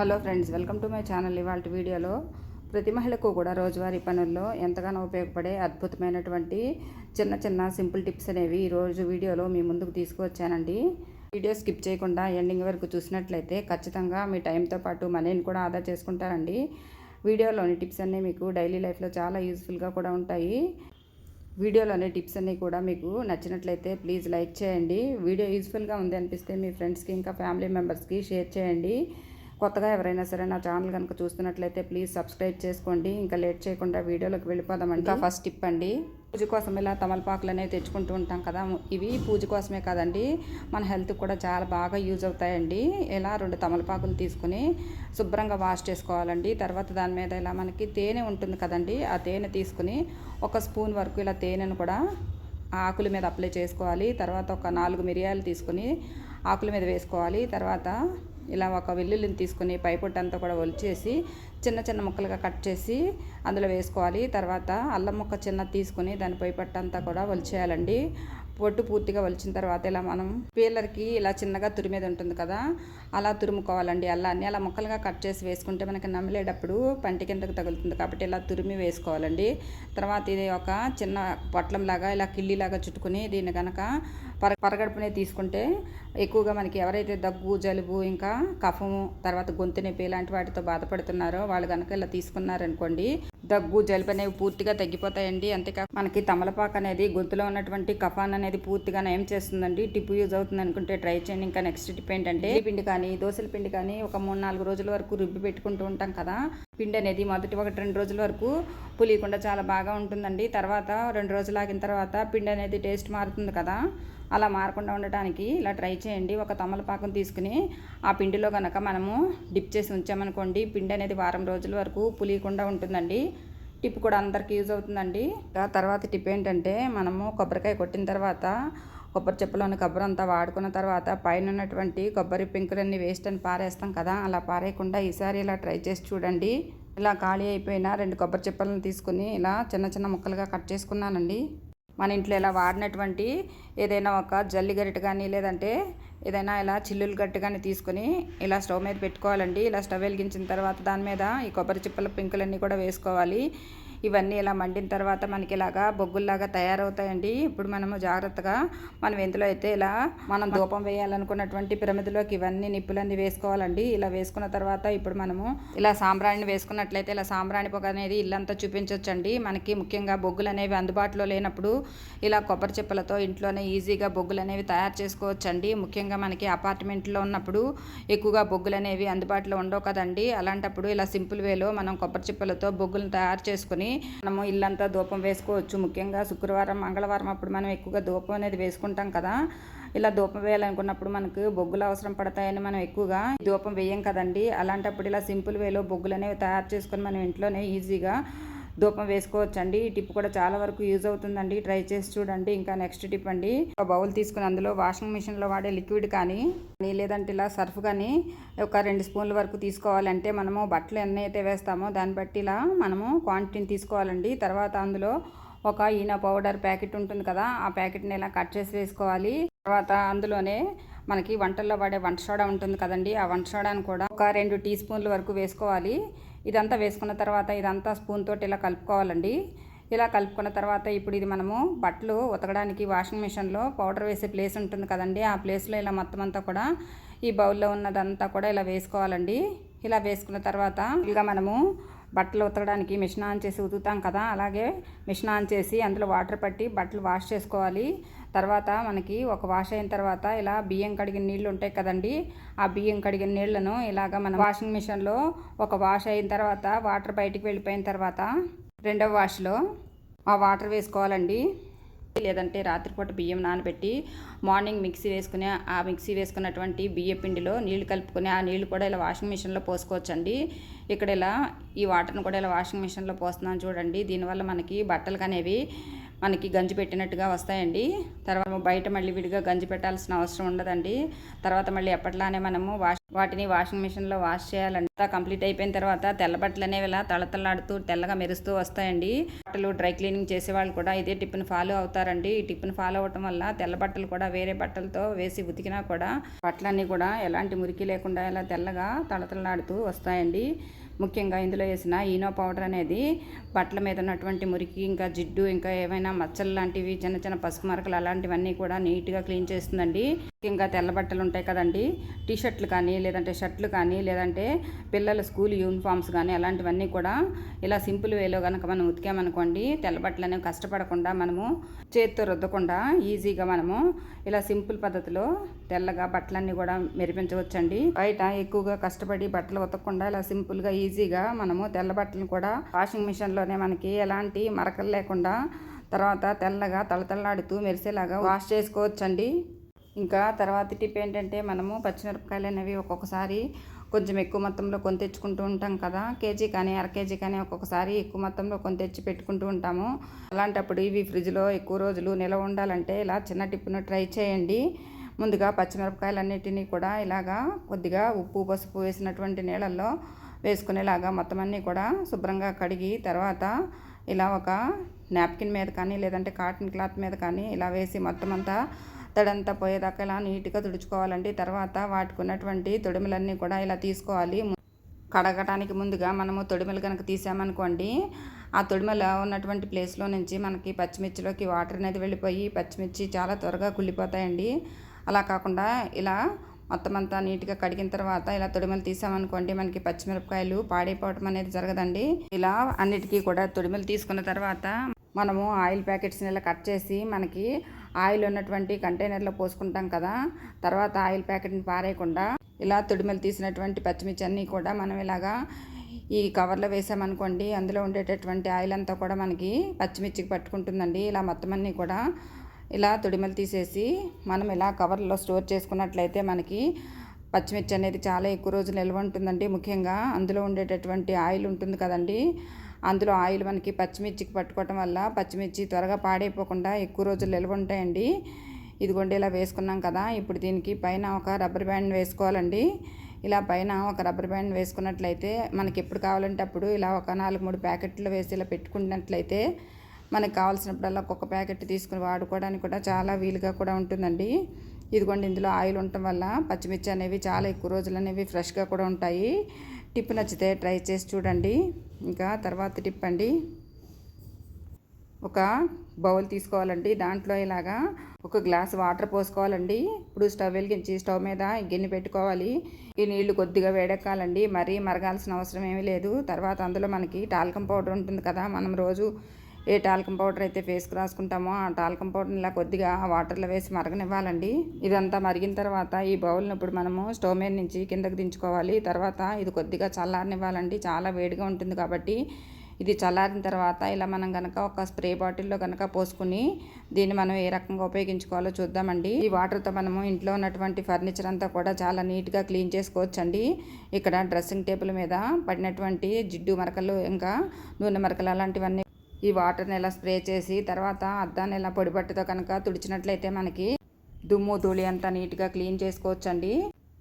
Hello friends welcome to my channel. ఇవాళ వీడియోలో ప్రతి మహిళకు కూడా రోజువారీ పనుల్లో ఎంతగానో ఉపయోగపడే అద్భుతమైనటువంటి చిన్న చిన్న సింపుల్ టిప్స్ అనేవి ఈరోజు వీడియోలో మీ ముందుకు తీసుకువచ్చానండి. వీడియో స్కిప్ చేయకుండా ఎండింగ్ వరకు చూసినట్లయితే ఖచ్చితంగా మీ టైంతో పాటు మనీని కూడా ఆదా చేసుకుంటారండి. వీడియోలోని టిప్స్ అన్నీ మీకు డైలీ లైఫ్లో చాలా యూస్ఫుల్గా కూడా ఉంటాయి. వీడియోలోని టిప్స్ అన్నీ కూడా మీకు నచ్చినట్లయితే ప్లీజ్ లైక్ చేయండి. వీడియో యూస్ఫుల్గా ఉంది అనిపిస్తే మీ ఫ్రెండ్స్కి ఇంకా ఫ్యామిలీ మెంబర్స్కి షేర్ చేయండి. కొత్తగా ఎవరైనా సరే నా ఛానల్ కనుక చూస్తున్నట్లయితే ప్లీజ్ సబ్స్క్రైబ్ చేసుకోండి. ఇంకా లేట్ చేయకుండా వీడియోలోకి వెళ్ళిపోదామండి. ఇంకా ఫస్ట్ టిప్ అండి. పూజ కోసం ఇలా తమలపాకులు అనేవి తెచ్చుకుంటూ ఉంటాం కదా ఇవి పూజ కోసమే కాదండి. మన హెల్త్ కూడా చాలా బాగా యూజ్ అవుతాయండి. ఇలా రెండు తమలపాకులు తీసుకుని శుభ్రంగా వాష్ చేసుకోవాలండి. తర్వాత దాని మీద ఇలా మనకి తేనె ఉంటుంది కదండి ఆ తేనె తీసుకుని ఒక స్పూన్ వరకు ఇలా తేనెను కూడా ఆకుల మీద అప్లై చేసుకోవాలి. తర్వాత ఒక నాలుగు మిరియాలు తీసుకుని ఆకుల మీద వేసుకోవాలి. తర్వాత ఇలా ఒక వెల్లుల్లిని తీసుకుని పైపొట్టంతా కూడా ఒలిచేసి చిన్న చిన్న ముక్కలుగా కట్ చేసి అందులో వేసుకోవాలి. తర్వాత అల్లం ముక్క చిన్న తీసుకుని దాని పైపట్టంతా కూడా ఒలిచేయాలండి. పొట్టు పూర్తిగా వలిచిన తర్వాత ఇలా మనం పీలర్కి ఇలా చిన్నగా తురిమేది ఉంటుంది కదా అలా తురుముకోవాలండి అల్లాన్ని. అలా ముక్కలుగా కట్ చేసి వేసుకుంటే మనకి నమిలేటప్పుడు పంటి కిందకు తగులుతుంది కాబట్టి ఇలా తురిమి వేసుకోవాలండి. తర్వాత ఇది ఒక చిన్న పొట్లంలాగా ఇలా కిల్లిలాగా చుట్టుకుని దీన్ని కనుక పర పరగడుపునే తీసుకుంటే ఎక్కువగా మనకి ఎవరైతే దగ్గు జలుబు ఇంకా కఫము తర్వాత గొంతు నొప్పి ఇలాంటి వాటితో బాధపడుతున్నారో వాళ్ళు కనుక ఇలా తీసుకున్నారనుకోండి దగ్గు జలుబు అనేవి పూర్తిగా తగ్గిపోతాయండి. అంతేకా మనకి తమలపాకు అనేది గొంతులో ఉన్నటువంటి కఫాన్ అనేది పూర్తిగా నయం చేస్తుందండి. టిప్ యూజ్ అవుతుంది అనుకుంటే ట్రై చేయండి. ఇంకా నెక్స్ట్ టిప్ ఏంటంటే పిండి కానీ దోశల పిండి కానీ ఒక మూడు నాలుగు రోజుల వరకు రుబ్బి పెట్టుకుంటూ ఉంటాం కదా. పిండి అనేది మొదటి ఒకటి రెండు రోజుల వరకు పులియకుండా చాలా బాగా ఉంటుందండి. తర్వాత రెండు రోజులు ఆగిన తర్వాత పిండి అనేది టేస్ట్ మారుతుంది కదా. అలా మారకుండా ఉండటానికి ఇలా ట్రై చేయండి. ఒక తమలపాకం తీసుకుని ఆ పిండిలో కనుక మనము డిప్ చేసి ఉంచామనుకోండి పిండి అనేది వారం రోజుల వరకు పులియకుండా ఉంటుందండి. టిప్ కూడా అందరికీ యూజ్ అవుతుందండి. తర్వాత టిప్ ఏంటంటే మనము కొబ్బరికాయ కొట్టిన తర్వాత కొబ్బరి చెప్పులోని కొబ్బరి అంతా వాడుకున్న తర్వాత పైన ఉన్నటువంటి కొబ్బరి పెంకులన్నీ వేస్ట్ అని పారేస్తాం కదా అలా పారేయకుండా ఈసారి ఇలా ట్రై చేసి చూడండి. ఇలా ఖాళీ అయిపోయిన రెండు కొబ్బరి చెప్పులను తీసుకుని ఇలా చిన్న చిన్న ముక్కలుగా కట్ చేసుకున్నానండి. మన ఇంట్లో ఇలా వాడినటువంటి ఏదైనా ఒక జల్లి గరిట కానీ లేదంటే ఏదైనా ఇలా చిల్లులు గట్టు కానీ తీసుకొని ఇలా స్టవ్ మీద పెట్టుకోవాలండి. ఇలా స్టవ్ వెలిగించిన తర్వాత దాని మీద ఈ కొబ్బరి చిప్పల పింకులన్నీ కూడా వేసుకోవాలి. ఇవన్నీ ఇలా మండిన తర్వాత మనకి ఇలాగా బొగ్గుల్లాగా తయారవుతాయండి. ఇప్పుడు మనము జాగ్రత్తగా మనం ఎందులో అయితే ఇలా మనం ధూపం వేయాలనుకున్నటువంటి పిరమిదలోకి ఇవన్నీ నిప్పులన్నీ వేసుకోవాలండి. ఇలా వేసుకున్న తర్వాత ఇప్పుడు మనము ఇలా సాంబ్రాణిని వేసుకున్నట్లయితే ఇలా సాంబ్రాణి పొగ అనేది ఇల్లంతా చూపించవచ్చండి మనకి ముఖ్యంగా బొగ్గులు అనేవి అందుబాటులో లేనప్పుడు ఇలా కొబ్బరి చిప్పలతో ఇంట్లోనే ఈజీగా బొగ్గులు అనేవి తయారు చేసుకోవచ్చండి. ముఖ్యంగా మనకి అపార్ట్మెంట్లో ఉన్నప్పుడు ఎక్కువగా బొగ్గులు అనేవి అందుబాటులో ఉండవు కదండి. అలాంటప్పుడు ఇలా సింపుల్ వేలో మనం కొబ్బరి చిప్పలతో బొగ్గులను తయారు చేసుకుని మనము ఇల్లంతా ధూపం వేసుకోవచ్చు. ముఖ్యంగా శుక్రవారం మంగళవారం అప్పుడు మనం ఎక్కువగా ధూపం అనేది వేసుకుంటాం కదా. ఇలా ధూపం వేయాలనుకున్నప్పుడు మనకు బొగ్గులు అవసరం పడతాయని మనం ఎక్కువగా ధూపం వేయం కదండి. అలాంటప్పుడు ఇలా సింపుల్ వేలో బొగ్గులు అనేవి తయారు చేసుకొని మనం ఇంట్లోనే ఈజీగా ధూపం వేసుకోవచ్చండి. ఈ టిప్ కూడా చాలా వరకు యూజ్ అవుతుందండి. ట్రై చేసి చూడండి. ఇంకా నెక్స్ట్ టిప్ అండి. ఒక బౌల్ తీసుకుని అందులో వాషింగ్ మిషన్లో వాడే లిక్విడ్ కానీ లేదంటే ఇలా సర్ఫ్ కానీ ఒక రెండు స్పూన్ల వరకు తీసుకోవాలంటే మనము బట్టలు ఎన్ని అయితే వేస్తామో దాన్ని బట్టి ఇలా మనము క్వాంటిటీని తీసుకోవాలండి. తర్వాత అందులో ఒక ఈన పౌడర్ ప్యాకెట్ ఉంటుంది కదా ఆ ప్యాకెట్ని ఇలా కట్ చేసి వేసుకోవాలి. తర్వాత అందులోనే మనకి వంటల్లో వాడే వంట సోడా ఉంటుంది కదండి. ఆ వంట సోడాను కూడా ఒక రెండు టీ స్పూన్ల వరకు వేసుకోవాలి. ఇదంతా వేసుకున్న తర్వాత ఇదంతా స్పూన్ తోటి ఇలా కలుపుకోవాలండి. ఇలా కలుపుకున్న తర్వాత ఇప్పుడు ఇది మనము బట్టలు ఉతకడానికి వాషింగ్ మిషన్లో పౌడర్ వేసే ప్లేస్ ఉంటుంది కదండి. ఆ ప్లేస్లో ఇలా మొత్తం అంతా కూడా ఈ బౌల్లో ఉన్నదంతా కూడా ఇలా వేసుకోవాలండి. ఇలా వేసుకున్న తర్వాత ఇలా మనము బట్టలు ఉతకడానికి మిషన్ ఆన్ చేసి ఉతుకుతాం కదా అలాగే మిషన్ ఆన్ చేసి అందులో వాటర్ పట్టి బట్టలు వాష్ చేసుకోవాలి. తర్వాత మనకి ఒక వాష్ అయిన తర్వాత ఇలా బియ్యం కడిగిన నీళ్ళు ఉంటాయి కదండి ఆ బియ్యం కడిగిన నీళ్ళను ఇలాగ మనం వాషింగ్ మిషన్లో ఒక వాష్ అయిన తర్వాత వాటర్ బయటికి వెళ్ళిపోయిన తర్వాత రెండవ వాష్లో ఆ వాటర్ వేసుకోవాలండి. లేదంటే రాత్రిపూట బియ్యం నానబెట్టి మార్నింగ్ మిక్సీ వేసుకుని ఆ మిక్సీ వేసుకున్నటువంటి బియ్య పిండిలో నీళ్ళు కలుపుకొని ఆ నీళ్ళు కూడా ఇలా వాషింగ్ మిషన్లో పోసుకోవచ్చండి. ఇక్కడ ఇలా ఈ వాటర్ని కూడా ఇలా వాషింగ్ మిషన్లో పోస్తున్నాను చూడండి. దీనివల్ల మనకి బట్టలు అనేవి మనకి గంజి పెట్టినట్టుగా వస్తాయండి. తర్వాత బయట మళ్ళీ విడిగా గంజి పెట్టాల్సిన అవసరం ఉండదండి. తర్వాత మళ్ళీ ఎప్పట్లానే మనము వాష్ వాటిని వాషింగ్ మిషన్లో వాష్ చేయాలండి. అంతా కంప్లీట్ అయిపోయిన తర్వాత తెల్ల బట్టలు అనేవి ఇలా తళతళలాడుతూ తెల్లగా మెరుస్తూ వస్తాయండి. బట్టలు డ్రై క్లీనింగ్ చేసే వాళ్ళు కూడా ఇదే టిప్ని ఫాలో అవుతారండి. ఈ టిప్ని ఫాలో అవటం వల్ల తెల్ల బట్టలు కూడా వేరే బట్టలతో వేసి ఉతికినా కూడా బట్టలన్నీ కూడా ఎలాంటి మురికి లేకుండా ఇలా తెల్లగా తళతళలాడుతూ వస్తాయండి. ముఖ్యంగా ఇందులో వేసిన ఈనో పౌడర్ అనేది బట్టల మీద ఉన్నటువంటి మురికి ఇంకా జిడ్డు ఇంకా ఏమైనా మచ్చలు లాంటివి చిన్న చిన్న పసుపు మరకలు అలాంటివన్నీ కూడా నీట్గా క్లీన్ చేస్తుందండి. ముఖ్యంగా తెల్ల బట్టలు ఉంటాయి కదండి. టీ షర్ట్లు కానీ లేదంటే షర్ట్లు కానీ లేదంటే పిల్లల స్కూల్ యూనిఫామ్స్ కానీ అలాంటివన్నీ కూడా ఇలా సింపుల్ వేలో కనుక మనం ఉతికామనుకోండి తెల్ల బట్టలు అనేవి కష్టపడకుండా మనము చేతితో రుద్దకుండా ఈజీగా మనము ఇలా సింపుల్ పద్ధతిలో తెల్లగా బట్టలన్నీ కూడా మెరిపించవచ్చండి. బయట ఎక్కువగా కష్టపడి బట్టలు ఉతకకుండా ఇలా సింపుల్గా ఈజీగా మనము తెల్ల బట్టలను కూడా వాషింగ్ మిషన్లోనే మనకి ఎలాంటి మరకలు లేకుండా తర్వాత తెల్లగా తలతల్లాడుతూ మెరిసేలాగా వాష్ చేసుకోవచ్చండి. ఇంకా తర్వాత టిప్ ఏంటంటే మనము పచ్చిమిరపకాయలు అనేవి ఒక్కొక్కసారి కొంచెం ఎక్కువ మొత్తంలో కొని తెచ్చుకుంటూ ఉంటాం కదా. కేజీ కానీ అర కేజీ కానీ ఒక్కొక్కసారి ఎక్కువ మొత్తంలో కొని తెచ్చి పెట్టుకుంటూ ఉంటాము. అలాంటప్పుడు ఇవి ఫ్రిడ్జ్లో ఎక్కువ రోజులు నిలవ ఉండాలంటే ఇలా చిన్న టిప్పును ట్రై చేయండి. ముందుగా పచ్చిమిరపకాయలన్నిటినీ కూడా ఇలాగా కొద్దిగా ఉప్పు పసుపు వేసినటువంటి నీళ్ళల్లో వేసుకునేలాగా మొత్తం అన్నీ కూడా శుభ్రంగా కడిగి తర్వాత ఇలా ఒక నాప్కిన్ మీద కానీ లేదంటే కాటన్ క్లాత్ మీద కానీ ఇలా వేసి మొత్తం అంతా తడంతా పోయేదాకా ఇలా నీట్గా తుడుచుకోవాలండి. తర్వాత వాటికి ఉన్నటువంటి తొడిమలన్నీ కూడా ఇలా తీసుకోవాలి. కడగటానికి ముందుగా మనము తొడిమలు కనుక తీసామనుకోండి ఆ తొడిమల ఉన్నటువంటి ప్లేస్లో నుంచి మనకి పచ్చిమిర్చిలోకి వాటర్ అనేది వెళ్ళిపోయి పచ్చిమిర్చి చాలా త్వరగా కుళ్ళిపోతాయండి. అలా కాకుండా ఇలా మొత్తం అంతా నీట్గా కడిగిన తర్వాత ఇలా తొడిమలు తీసామనుకోండి మనకి పచ్చిమిరపకాయలు పాడైపోవటం అనేది జరగదండి. ఇలా అన్నిటికీ కూడా తొడిమలు తీసుకున్న తర్వాత మనము ఆయిల్ ప్యాకెట్స్ని ఇలా కట్ చేసి మనకి ఆయిల్ ఉన్నటువంటి కంటైనర్లో పోసుకుంటాం కదా తర్వాత ఆయిల్ ప్యాకెట్ని పారేయకుండా ఇలా తొడిమలు తీసినటువంటి పచ్చిమిర్చి అన్నీ కూడా మనం ఇలాగా ఈ కవర్లో వేసామనుకోండి అందులో ఉండేటటువంటి ఆయిల్ అంతా కూడా మనకి పచ్చిమిర్చికి పట్టుకుంటుందండి. ఇలా మొత్తం అన్నీ కూడా ఇలా తొడిమలు తీసేసి మనం ఇలా కవర్లో స్టోర్ చేసుకున్నట్లయితే మనకి పచ్చిమిర్చి అనేది చాలా ఎక్కువ రోజులు నిల్వ ఉంటుందండి ముఖ్యంగా. అందులో ఉండేటటువంటి ఆయిల్ ఉంటుంది కదండి అందులో ఆయిల్ మనకి పచ్చిమిర్చికి పట్టుకోవటం వల్ల పచ్చిమిర్చి త్వరగా పాడైపోకుండా ఎక్కువ రోజులు నిల్వ ఉంటాయండి. ఇదిగోండి ఇలా వేసుకున్నాం కదా ఇప్పుడు దీనికి పైన ఒక రబ్బర్ బ్యాండ్ వేసుకోవాలండి. ఇలా పైన ఒక రబ్బర్ బ్యాండ్ వేసుకున్నట్లయితే మనకి ఎప్పుడు కావాలంటే అప్పుడు ఇలా ఒక నాలుగు మూడు ప్యాకెట్లు వేసి ఇలా పెట్టుకున్నట్లయితే మనకు కావాల్సినప్పుడల్లా ఒక్కొక్క ప్యాకెట్ తీసుకుని వాడుకోవడానికి కూడా చాలా వీలుగా కూడా ఉంటుందండి. ఇదిగోండి ఇందులో ఆయిల్ ఉండటం వల్ల పచ్చిమిర్చి అనేవి చాలా ఎక్కువ రోజులు అనేవి ఫ్రెష్గా కూడా ఉంటాయి. టిప్ నచ్చితే ట్రై చేసి చూడండి. ఇంకా తర్వాత టిప్ అండి. ఒక బౌల్ తీసుకోవాలండి. దాంట్లో ఇలాగా ఒక గ్లాస్ వాటర్ పోసుకోవాలండి. ఇప్పుడు స్టవ్ వెలిగించి స్టవ్ మీద గిన్నె పెట్టుకోవాలి. ఈ నీళ్ళు కొద్దిగా వేడెక్కాలండి. మరీ మరగాల్సిన అవసరం ఏమీ లేదు. తర్వాత అందులో మనకి టాల్కం పౌడర్ ఉంటుంది కదా మనం రోజు ఏ టాల్కం పౌడర్ అయితే ఫేస్కి రాసుకుంటామో ఆ టాల్కం పౌడర్ని ఇలా కొద్దిగా వాటర్లో వేసి మరగనివ్వాలండి. ఇదంతా మరిగిన తర్వాత ఈ బౌల్ని ఇప్పుడు మనము స్టవ్ మీద నుంచి కిందకి దించుకోవాలి. తర్వాత ఇది కొద్దిగా చల్లారనివ్వాలండి. చాలా వేడిగా ఉంటుంది కాబట్టి ఇది చల్లారిన తర్వాత ఇలా మనం కనుక ఒక స్ప్రే బాటిల్లో కనుక పోసుకుని దీన్ని మనం ఏ రకంగా ఉపయోగించుకోవాలో చూద్దామండి. ఈ వాటర్తో మనము ఇంట్లో ఉన్నటువంటి ఫర్నిచర్ అంతా కూడా చాలా నీట్గా క్లీన్ చేసుకోవచ్చండి. ఇక్కడ డ్రెస్సింగ్ టేబుల్ మీద పడినటువంటి జిడ్డు మరకలు ఇంకా నూనె మరకలు అలాంటివన్నీ ఈ వాటర్ని ఇలా స్ప్రే చేసి తర్వాత అద్దాన్ని ఇలా పొడిపట్టుతో కనుక తుడిచినట్లయితే మనకి దుమ్ము ధూళి అంతా నీట్గా క్లీన్ చేసుకోవచ్చండి.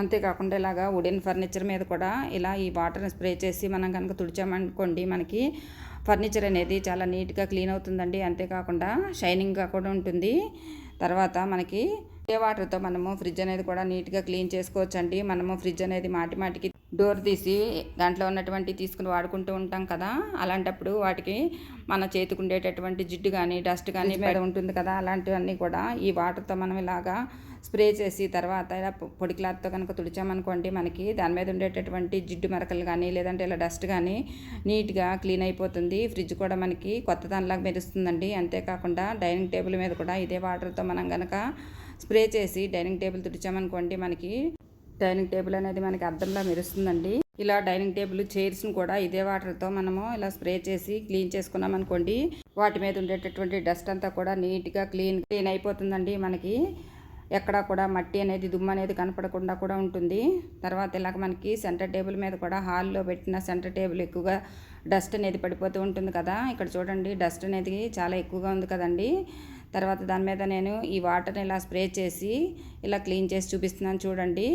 అంతేకాకుండా ఇలాగా వుడెన్ ఫర్నిచర్ మీద కూడా ఇలా ఈ వాటర్ని స్ప్రే చేసి మనం కనుక తుడిచామనుకోండి మనకి ఫర్నిచర్ అనేది చాలా నీట్గా క్లీన్ అవుతుందండి. అంతేకాకుండా షైనింగ్గా కూడా ఉంటుంది. తర్వాత మనకి ఏ వాటర్తో మనము ఫ్రిడ్జ్ అనేది కూడా నీట్గా క్లీన్ చేసుకోవచ్చండి. మనము ఫ్రిడ్జ్ అనేది మాటి మాటికి డోర్ తీసి దాంట్లో ఉన్నటువంటి తీసుకుని వాడుకుంటూ ఉంటాం కదా అలాంటప్పుడు వాటికి మన చేతికి ఉండేటటువంటి జిడ్డు కానీ డస్ట్ కానీ మీద ఉంటుంది కదా అలాంటివన్నీ కూడా ఈ వాటర్తో మనం ఇలాగా స్ప్రే చేసి తర్వాత ఇలా పొడి క్లాత్తో కనుక తుడిచామనుకోండి మనకి దాని మీద ఉండేటటువంటి జిడ్డు మరకలు కానీ లేదంటే ఇలా డస్ట్ కానీ నీట్గా క్లీన్ అయిపోతుంది. ఫ్రిడ్జ్ కూడా మనకి కొత్త దానిలాగా మెరుస్తుందండి. అంతేకాకుండా డైనింగ్ టేబుల్ మీద కూడా ఇదే వాటర్తో మనం కనుక స్ప్రే చేసి డైనింగ్ టేబుల్ తుడిచామనుకోండి మనకి డైనింగ్ టేబుల్ అనేది మనకి అద్దంలో మెరుస్తుందండి. ఇలా డైనింగ్ టేబుల్ చైర్స్ని కూడా ఇదే వాటర్తో మనము ఇలా స్ప్రే చేసి క్లీన్ చేసుకున్నాం అనుకోండి వాటి మీద ఉండేటటువంటి డస్ట్ అంతా కూడా నీట్గా క్లీన్ క్లీన్ అయిపోతుందండి మనకి. ఎక్కడా కూడా మట్టి అనేది దుమ్ము అనేది కనపడకుండా కూడా ఉంటుంది. తర్వాత ఇలాగ మనకి సెంటర్ టేబుల్ మీద కూడా హాల్లో పెట్టిన సెంటర్ టేబుల్ ఎక్కువగా డస్ట్ అనేది పడిపోతూ ఉంటుంది కదా. ఇక్కడ చూడండి డస్ట్ అనేది చాలా ఎక్కువగా ఉంది కదండి. తర్వాత దాని మీద నేను ఈ వాటర్ని ఇలా స్ప్రే చేసి ఇలా క్లీన్ చేసి చూపిస్తున్నాను చూడండి.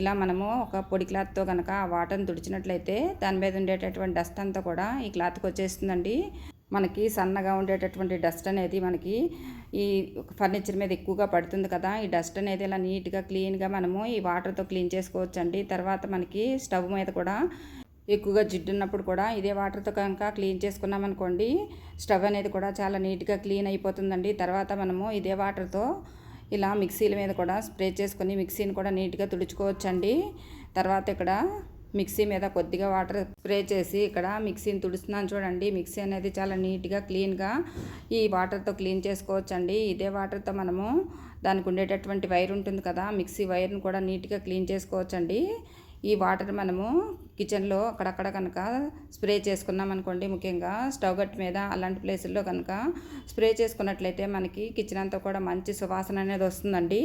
ఇలా మనము ఒక పొడి క్లాత్తో కనుక ఆ వాటర్ని తుడిచినట్లయితే దాని మీద ఉండేటటువంటి డస్ట్ అంతా కూడా ఈ క్లాత్కి వచ్చేస్తుందండి. మనకి సన్నగా ఉండేటటువంటి డస్ట్ అనేది మనకి ఈ ఫర్నిచర్ మీద ఎక్కువగా పడుతుంది కదా. ఈ డస్ట్ అనేది ఇలా నీట్గా క్లీన్గా మనము ఈ వాటర్తో క్లీన్ చేసుకోవచ్చండి. తర్వాత మనకి స్టవ్ మీద కూడా ఎక్కువగా జిడ్డు ఉన్నప్పుడు కూడా ఇదే వాటర్తో కనుక క్లీన్ చేసుకున్నాం అనుకోండి స్టవ్ అనేది కూడా చాలా నీట్గా క్లీన్ అయిపోతుందండి. తర్వాత మనము ఇదే వాటర్తో ఇలా మిక్సీల మీద కూడా స్ప్రే చేసుకొని మిక్సీని కూడా నీట్గా తుడుచుకోవచ్చండి. తర్వాత ఇక్కడ మిక్సీ మీద కొద్దిగా వాటర్ స్ప్రే చేసి ఇక్కడ మిక్సీని తుడుస్తున్నాను చూడండి. మిక్సీ అనేది చాలా నీట్గా క్లీన్గా ఈ వాటర్తో క్లీన్ చేసుకోవచ్చండి. ఇదే వాటర్తో మనము దానికి ఉండేటటువంటి వైర్ ఉంటుంది కదా మిక్సీ వైర్ని కూడా నీట్గా క్లీన్ చేసుకోవచ్చండి. ఈ వాటర్ మనము కిచెన్లో అక్కడక్కడ కనుక స్ప్రే చేసుకున్నాం అనుకోండి ముఖ్యంగా స్టవ్ గట్ మీద అలాంటి ప్లేసుల్లో కనుక స్ప్రే చేసుకున్నట్లయితే మనకి కిచెన్ అంతా కూడా మంచి సువాసన అనేది వస్తుందండి.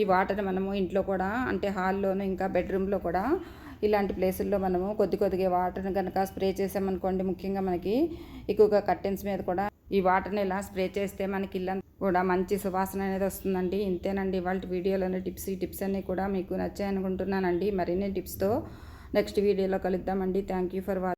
ఈ వాటర్ మనము ఇంట్లో కూడా అంటే హాల్లోను ఇంకా బెడ్రూమ్లో కూడా ఇలాంటి ప్లేసుల్లో మనము కొద్ది కొద్దిగా వాటర్ని కనుక స్ప్రే చేసామనుకోండి ముఖ్యంగా మనకి ఎక్కువగా కర్టెన్స్ మీద కూడా ఈ వాటర్ని ఇలా స్ప్రే చేస్తే మనకి ఇల్లంతా కూడా మంచి సువాసన అనేది వస్తుందండి. ఇంతేనండి వాళ్ళ వీడియోలోని టిప్స్ ఈ టిప్స్ అన్నీ కూడా మీకు నచ్చాయనుకుంటున్నానండి. మరిన్ని టిప్స్తో నెక్స్ట్ వీడియోలో కలుద్దామండి. Thank you for watching